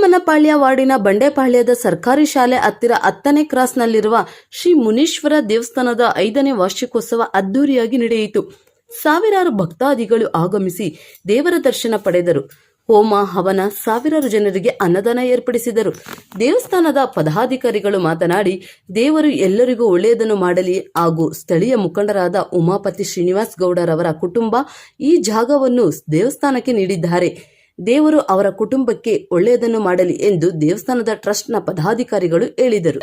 ನಾಗಮನಪಾಳ್ಯ ವಾರ್ಡಿನ ಬಂಡೆಪಾಳ್ಯದ ಸರ್ಕಾರಿ ಶಾಲೆ ಹತ್ತಿರ ಹತ್ತನೇ ಕ್ರಾಸ್ನಲ್ಲಿರುವ ಶ್ರೀ ಮುನೀಶ್ವರ ದೇವಸ್ಥಾನದ ಐದನೇ ವಾರ್ಷಿಕೋತ್ಸವ ಅದ್ದೂರಿಯಾಗಿ ನಡೆಯಿತು. ಸಾವಿರಾರು ಭಕ್ತಾದಿಗಳು ಆಗಮಿಸಿ ದೇವರ ದರ್ಶನ ಪಡೆದರು. ಹೋಮ, ಹವನ ಸಾವಿರಾರು ಜನರಿಗೆ ಅನ್ನದಾನ ಏರ್ಪಡಿಸಿದರು. ದೇವಸ್ಥಾನದ ಪದಾಧಿಕಾರಿಗಳು ಮಾತನಾಡಿ, ದೇವರು ಎಲ್ಲರಿಗೂ ಒಳ್ಳೆಯದನ್ನು ಮಾಡಲಿ ಹಾಗೂ ಸ್ಥಳೀಯ ಮುಖಂಡರಾದ ಉಮಾಪತಿ ಶ್ರೀನಿವಾಸ್ ಗೌಡರವರ ಕುಟುಂಬ ಈ ಜಾಗವನ್ನು ದೇವಸ್ಥಾನಕ್ಕೆ ನೀಡಿದ್ದಾರೆ. ದೇವರು ಅವರ ಕುಟುಂಬಕ್ಕೆ ಒಳ್ಳೆಯದನ್ನು ಮಾಡಲಿ ಎಂದು ದೇವಸ್ಥಾನದ ಟ್ರಸ್ಟ್ನ ಪದಾಧಿಕಾರಿಗಳು ಹೇಳಿದರು.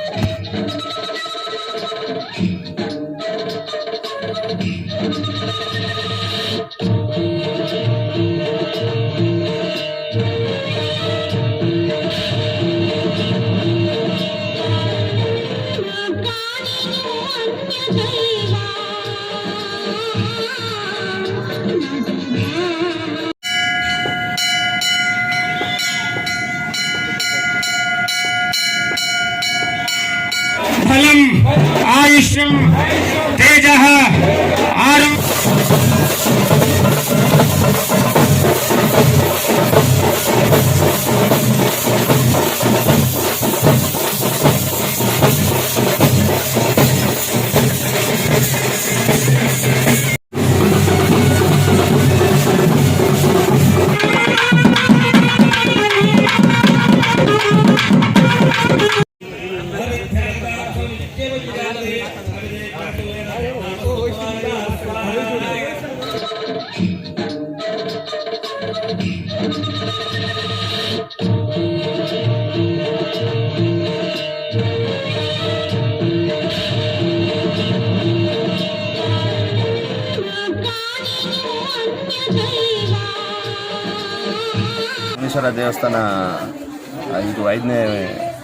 ದೇವಸ್ಥಾನ ಆ, ಇದು ಐದನೇ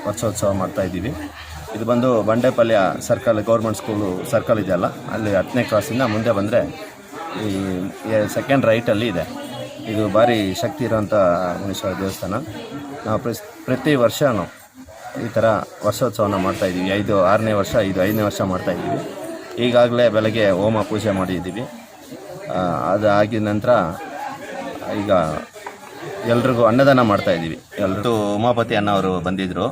ವರ್ಷೋತ್ಸವ ಮಾಡ್ತಾ ಇದ್ದೀವಿ ಇದು ಬಂದು Bandepalya circle, government school circle ಇದೆಯಲ್ಲ, ಅಲ್ಲಿ ಹತ್ತನೇ ಕ್ರಾಸಿಂದ ಮುಂದೆ ಬಂದರೆ ಈ ಸೆಕೆಂಡ್ ರೈಟಲ್ಲಿ ಇದೆ. ಇದು ಭಾರಿ ಶಕ್ತಿ ಇರೋಂಥ ಮುನೀಶ್ವರ ದೇವಸ್ಥಾನ. ನಾವು ಪ್ರತಿ ವರ್ಷವೂ ಈ ಥರ ವರ್ಷೋತ್ಸವನ ಮಾಡ್ತಾಯಿದ್ದೀವಿ ಐದು, ಆರನೇ ವರ್ಷ ಇದು ಐದನೇ ವರ್ಷ ಮಾಡ್ತಾಯಿದ್ದೀವಿ ಈಗಾಗಲೇ ಬೆಳಗ್ಗೆ ಹೋಮ ಪೂಜೆ ಮಾಡಿದ್ದೀವಿ. ಅದು ಆಗಿದ ನಂತರ ಈಗ ಎಲ್ರಿಗೂ ಅನ್ನದಾನ ಮಾಡ್ತಾ ಇದ್ದೀವಿ. ಎಲ್ಲರೂ ಉಮಾಪತಿ ಅನ್ನೋರು ಬಂದಿದ್ರು.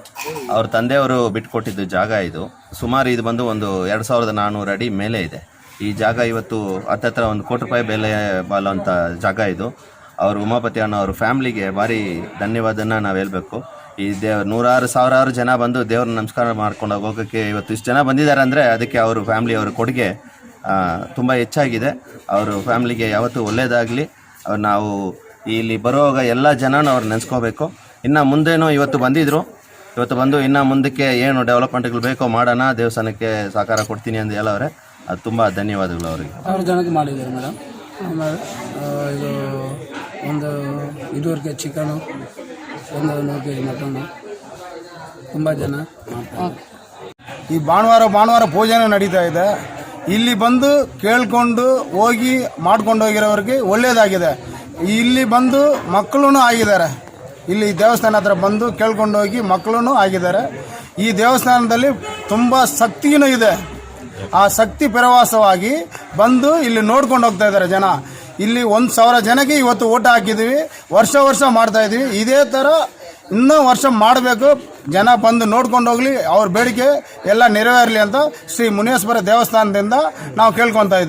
ಅವ್ರ ತಂದೆಯವರು ಬಿಟ್ಕೊಟ್ಟಿದ್ದು ಜಾಗ ಇದು. ಸುಮಾರು ಇದು ಬಂದು ಒಂದು ಎರಡು ಸಾವಿರದ ನಾನ್ನೂರು ಅಡಿ ಮೇಲೆ ಇದೆ. ಈ ಜಾಗ ಇವತ್ತು ಹತ್ತತ್ರ ಒಂದು ಕೋಟಿ ರೂಪಾಯಿ ಬೆಲೆ ಬಾಳುವಂಥ ಜಾಗ ಇದು. ಅವರು ಉಮಾಪತಿ ಅನ್ನೋ ಅವ್ರ ಫ್ಯಾಮ್ಲಿಗೆ ಭಾರಿ ಧನ್ಯವಾದನ ನಾವು ಹೇಳಬೇಕು. ಈ ದೇವ್ ನೂರಾರು, ಸಾವಿರಾರು ಜನ ಬಂದು ದೇವ್ರ ನಮಸ್ಕಾರ ಮಾಡ್ಕೊಂಡು ಹೋಗೋಕ್ಕೆ ಇವತ್ತು ಇಷ್ಟು ಜನ ಬಂದಿದ್ದಾರೆ ಅಂದರೆ ಅದಕ್ಕೆ ಅವರು ಫ್ಯಾಮ್ಲಿ ಅವ್ರ ಕೊಡುಗೆ ತುಂಬ ಹೆಚ್ಚಾಗಿದೆ. ಅವರು ಫ್ಯಾಮ್ಲಿಗೆ ಯಾವತ್ತೂ ಒಳ್ಳೆಯದಾಗಲಿ ಅವ್ರು ನಾವು ಇಲ್ಲಿ ಬರುವಾಗ ಎಲ್ಲ ಜನನೂ ಅವ್ರು ನೆನೆಸ್ಕೋಬೇಕು. ಇನ್ನು ಮುಂದೇನೂ ಇವತ್ತು ಬಂದಿದ್ರು. ಇವತ್ತು ಬಂದು ಇನ್ನು ಮುಂದಕ್ಕೆ ಏನು ಡೆವಲಪ್ಮೆಂಟ್ಗಳು ಬೇಕೋ ಮಾಡೋಣ ದೇವಸ್ಥಾನಕ್ಕೆ ಸಹಕಾರ ಕೊಡ್ತೀನಿ ಅಂತ ಹೇಳವ್ರೆ. ಅದು ತುಂಬ ಧನ್ಯವಾದಗಳು ಅವರಿಗೆ. ಸಾವಿರ ಜನಕ್ಕೆ ಮಾಡಿದ್ದಾರೆ ಮೇಡಮ್. ಆಮೇಲೆ ಇದು ಒಂದು ಇದುವರೆಗೆ ಕೆ ಚಿಕನು ಒಂದು ನೂರು ಕೆ ಜಿ ಮಟನ್ನು ತುಂಬ ಜನ ಈ ಭಾನುವಾರ ಭಾನುವಾರ ಪೂಜೆನೂ ನಡೀತಾ ಇದೆ. ಇಲ್ಲಿ ಬಂದು ಕೇಳ್ಕೊಂಡು ಹೋಗಿ ಮಾಡ್ಕೊಂಡು ಹೋಗಿರೋರಿಗೆ ಒಳ್ಳೇದಾಗಿದೆ. ಇಲ್ಲಿ ಬಂದು ಮಕ್ಕಳು ಆಗಿದ್ದಾರೆ. ಇಲ್ಲಿ ದೇವಸ್ಥಾನ ಹತ್ರ ಬಂದು ಕೇಳ್ಕೊಂಡು ಹೋಗಿ ಮಕ್ಕಳು ಆಗಿದ್ದಾರೆ. ಈ ದೇವಸ್ಥಾನದಲ್ಲಿ ತುಂಬ ಶಕ್ತಿಯೂ ಇದೆ. ಆ ಶಕ್ತಿ ಪ್ರವಾಸವಾಗಿ ಬಂದು ಇಲ್ಲಿ ನೋಡ್ಕೊಂಡು ಹೋಗ್ತಾ ಇದ್ದಾರೆ ಜನ. ಇಲ್ಲಿ ಒಂದು ಸಾವಿರ ಜನಕ್ಕೆ ಇವತ್ತು ಊಟ ಹಾಕಿದ್ದೀವಿ ವರ್ಷ ವರ್ಷ ಮಾಡ್ತಾ ಇದ್ದೀವಿ. ಇದೇ ಥರ ಇನ್ನೂ ವರ್ಷ ಮಾಡಬೇಕು. ಜನ ಬಂದು ನೋಡ್ಕೊಂಡು ಹೋಗಲಿ. ಅವ್ರ ಬೇಡಿಕೆ ಎಲ್ಲ ನೆರವೇರಲಿ ಅಂತ ಶ್ರೀ ಮುನೇಶ್ವರ ದೇವಸ್ಥಾನದಿಂದ ನಾವು ಕೇಳ್ಕೊತಾ ಇದ್ದೀವಿ.